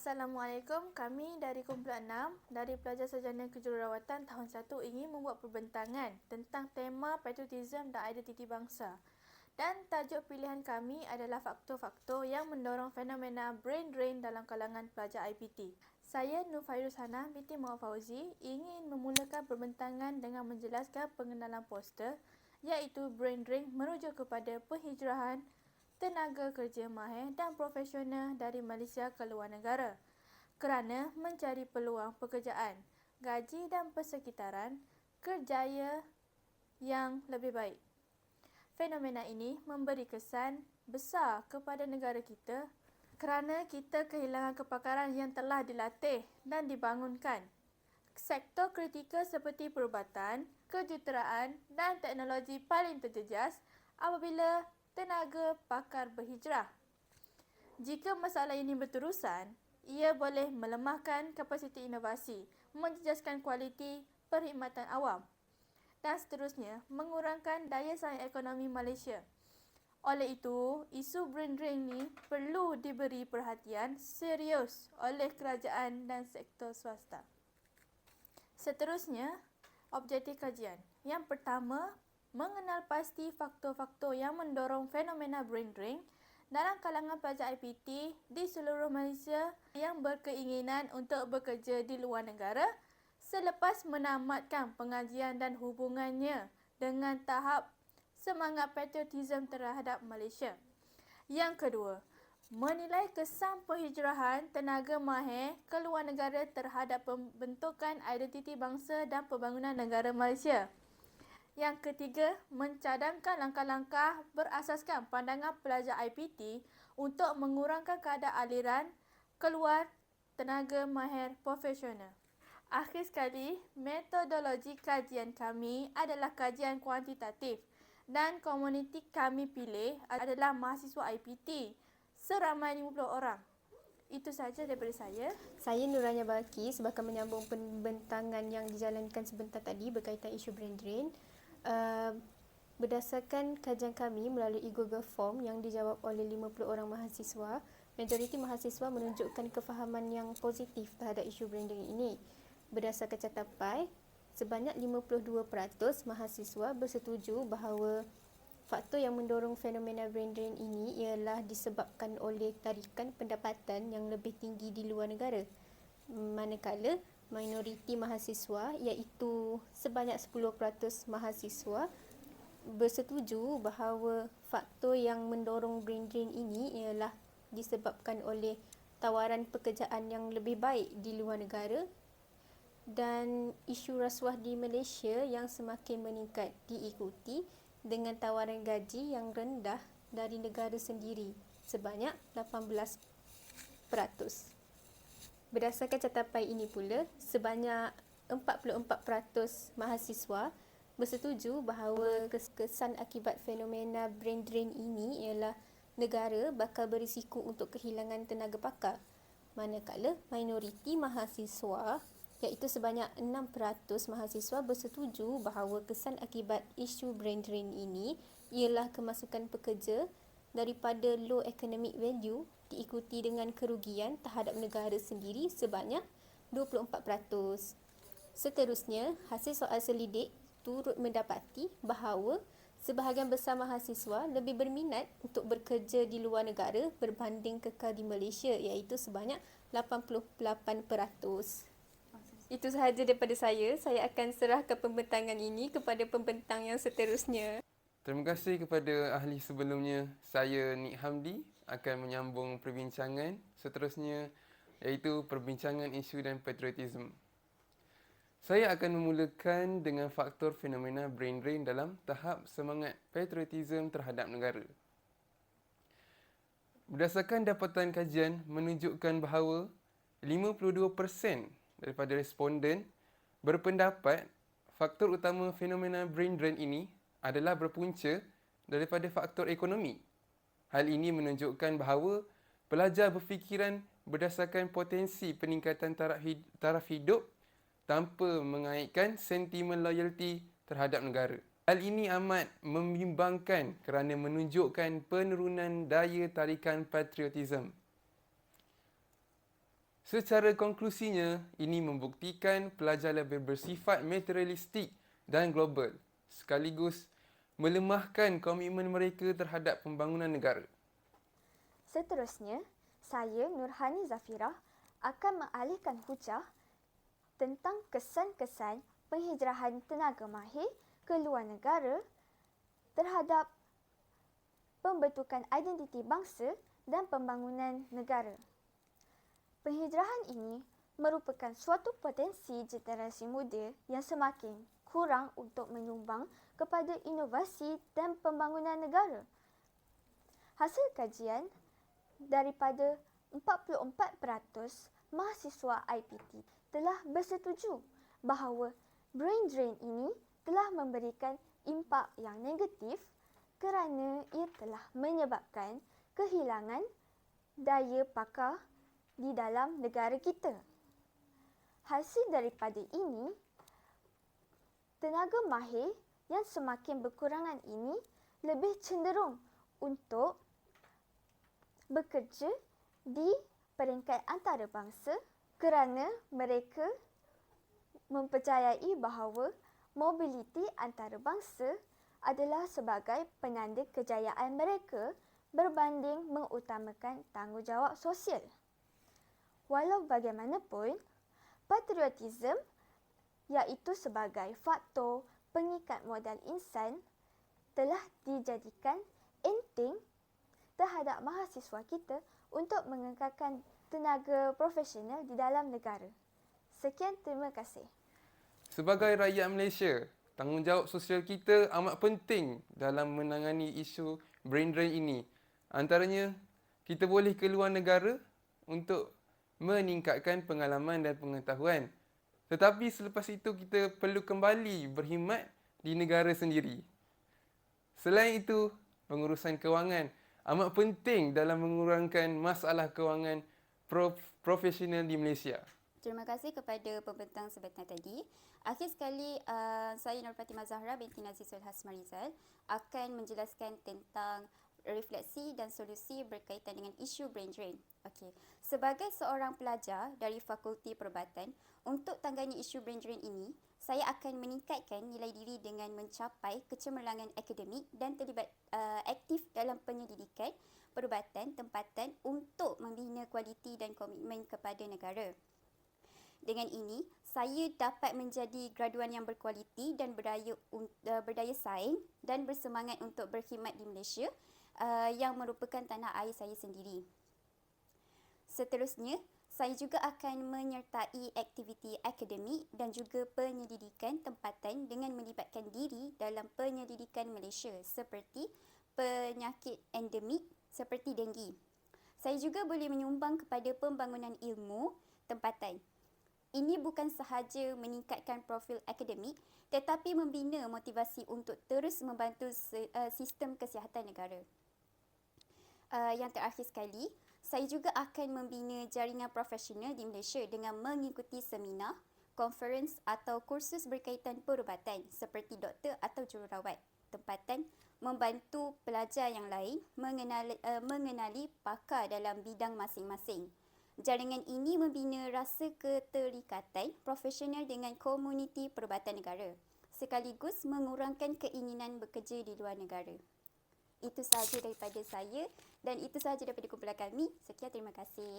Assalamualaikum. Kami dari kumpulan 6 dari pelajar sarjana kejururawatan tahun 1 ingin membuat perbentangan tentang tema patriotism dan identiti bangsa. Dan tajuk pilihan kami adalah faktor-faktor yang mendorong fenomena brain drain dalam kalangan pelajar IPT. Saya Nur Fairuz Hana binti Muhammad Fauzi ingin memulakan perbentangan dengan menjelaskan pengenalan poster iaitu brain drain merujuk kepada penghijrahan tenaga kerja mahir dan profesional dari Malaysia ke luar negara kerana mencari peluang pekerjaan, gaji dan persekitaran kerjaya yang lebih baik. Fenomena ini memberi kesan besar kepada negara kita kerana kita kehilangan kepakaran yang telah dilatih dan dibangunkan. Sektor kritikal seperti perubatan, kejuruteraan dan teknologi paling terjejas apabila tenaga pakar berhijrah. Jika masalah ini berterusan, ia boleh melemahkan kapasiti inovasi, menjejaskan kualiti perkhidmatan awam dan seterusnya mengurangkan daya saing ekonomi Malaysia. Oleh itu, isu brain drain ini perlu diberi perhatian serius oleh kerajaan dan sektor swasta. Seterusnya, objektif kajian. Yang pertama, mengenal pasti faktor-faktor yang mendorong fenomena brain drain dalam kalangan pelajar IPT di seluruh Malaysia yang berkeinginan untuk bekerja di luar negara selepas menamatkan pengajian dan hubungannya dengan tahap semangat patriotism terhadap Malaysia. Yang kedua, menilai kesan penghijrahan tenaga mahir ke luar negara terhadap pembentukan identiti bangsa dan pembangunan negara Malaysia. Yang ketiga, mencadangkan langkah-langkah berasaskan pandangan pelajar IPT untuk mengurangkan kadar aliran keluar tenaga mahir profesional. Akhir sekali, metodologi kajian kami adalah kajian kuantitatif dan komuniti kami pilih adalah mahasiswa IPT seramai 50 orang. Itu sahaja daripada saya. Saya Nuranya Baki sebagai menyambung pembentangan yang dijalankan sebentar tadi berkaitan isu brain drain. Uh, berdasarkan kajian kami melalui Google Form yang dijawab oleh 50 orang mahasiswa, majoriti mahasiswa menunjukkan kefahaman yang positif terhadap isu branding ini. Berdasarkan catapai, sebanyak 52% mahasiswa bersetuju bahawa faktor yang mendorong fenomena brain drain ini ialah disebabkan oleh tarikan pendapatan yang lebih tinggi di luar negara. Manakala minoriti mahasiswa iaitu sebanyak 10% mahasiswa bersetuju bahawa faktor yang mendorong brain drain ini ialah disebabkan oleh tawaran pekerjaan yang lebih baik di luar negara dan isu rasuah di Malaysia yang semakin meningkat diikuti dengan tawaran gaji yang rendah dari negara sendiri sebanyak 18%. Berdasarkan catapai ini pula, sebanyak 44% mahasiswa bersetuju bahawa kesan akibat fenomena brain drain ini ialah negara bakal berisiko untuk kehilangan tenaga pakar. Manakala minoriti mahasiswa iaitu sebanyak 6% mahasiswa bersetuju bahawa kesan akibat isu brain drain ini ialah kemasukan pekerja daripada low economic value diikuti dengan kerugian terhadap negara sendiri sebanyak 24%. Seterusnya, hasil soal selidik turut mendapati bahawa sebahagian besar mahasiswa lebih berminat untuk bekerja di luar negara berbanding kekal di Malaysia iaitu sebanyak 88%. Itu sahaja daripada saya. Saya akan serahkan pembentangan ini kepada pembentang yang seterusnya. Terima kasih kepada ahli sebelumnya. Saya Nik Hamdi akan menyambung perbincangan seterusnya iaitu perbincangan isu dan patriotisme. Saya akan memulakan dengan faktor fenomena brain drain dalam tahap semangat patriotisme terhadap negara. Berdasarkan dapatan kajian menunjukkan bahawa 52% daripada responden berpendapat faktor utama fenomena brain drain ini adalah berpunca daripada faktor ekonomi. Hal ini menunjukkan bahawa pelajar berfikiran berdasarkan potensi peningkatan taraf hidup tanpa mengaitkan sentimen loyalty terhadap negara. Hal ini amat membimbangkan kerana menunjukkan penurunan daya tarikan patriotisme. Secara konklusinya, ini membuktikan pelajar lebih bersifat materialistik dan global sekaligus melemahkan komitmen mereka terhadap pembangunan negara. Seterusnya, saya Nurhani Zafirah akan mengalihkan hujah tentang kesan-kesan penghijrahan tenaga mahir ke luar negara terhadap pembentukan identiti bangsa dan pembangunan negara. Penghijrahan ini merupakan suatu potensi generasi muda yang semakin kurang untuk menyumbang kepada inovasi dan pembangunan negara. Hasil kajian daripada 44% mahasiswa IPT telah bersetuju bahawa brain drain ini telah memberikan impak yang negatif kerana ia telah menyebabkan kehilangan daya pakar di dalam negara kita. Hasil daripada ini, tenaga mahir yang semakin berkurangan ini lebih cenderung untuk bekerja di peringkat antarabangsa kerana mereka mempercayai bahawa mobiliti antarabangsa adalah sebagai penanda kejayaan mereka berbanding mengutamakan tanggungjawab sosial. Walau bagaimanapun, patriotisme iaitu sebagai faktor pengikat modal insan telah dijadikan enteng terhadap mahasiswa kita untuk mengekalkan tenaga profesional di dalam negara. Sekian, terima kasih. Sebagai rakyat Malaysia, tanggungjawab sosial kita amat penting dalam menangani isu brain drain ini. Antaranya, kita boleh keluar negara untuk meningkatkan pengalaman dan pengetahuan. Tetapi selepas itu kita perlu kembali berkhidmat di negara sendiri. Selain itu, pengurusan kewangan amat penting dalam mengurangkan masalah kewangan prof- profesional di Malaysia. Terima kasih kepada pembentang sebentar tadi. Akhir sekali, uh, saya Nur Fatimah Zahra binti Nazizul Hasmarizal akan menjelaskan tentang refleksi dan solusi berkaitan dengan isu brain drain. Okey. Sebagai seorang pelajar dari Fakulti Perubatan, untuk tangganya isu brain drain ini, saya akan meningkatkan nilai diri dengan mencapai kecemerlangan akademik dan terlibat uh, aktif dalam penyelidikan perubatan tempatan untuk membina kualiti dan komitmen kepada negara. Dengan ini, saya dapat menjadi graduan yang berkualiti dan berdaya, uh, berdaya saing dan bersemangat untuk berkhidmat di Malaysia uh, yang merupakan tanah air saya sendiri. Seterusnya, saya juga akan menyertai aktiviti akademik dan juga penyelidikan tempatan dengan melibatkan diri dalam penyelidikan Malaysia seperti penyakit endemik seperti denggi. Saya juga boleh menyumbang kepada pembangunan ilmu tempatan. Ini bukan sahaja meningkatkan profil akademik tetapi membina motivasi untuk terus membantu uh, sistem kesihatan negara. Uh, yang terakhir sekali, saya juga akan membina jaringan profesional di Malaysia dengan mengikuti seminar, konferens atau kursus berkaitan perubatan seperti doktor atau jururawat tempatan membantu pelajar yang lain mengenali, uh, mengenali pakar dalam bidang masing-masing. Jaringan ini membina rasa keterikatan profesional dengan komuniti perubatan negara sekaligus mengurangkan keinginan bekerja di luar negara. Itu sahaja daripada saya dan itu sahaja daripada kumpulan kami. Sekian terima kasih.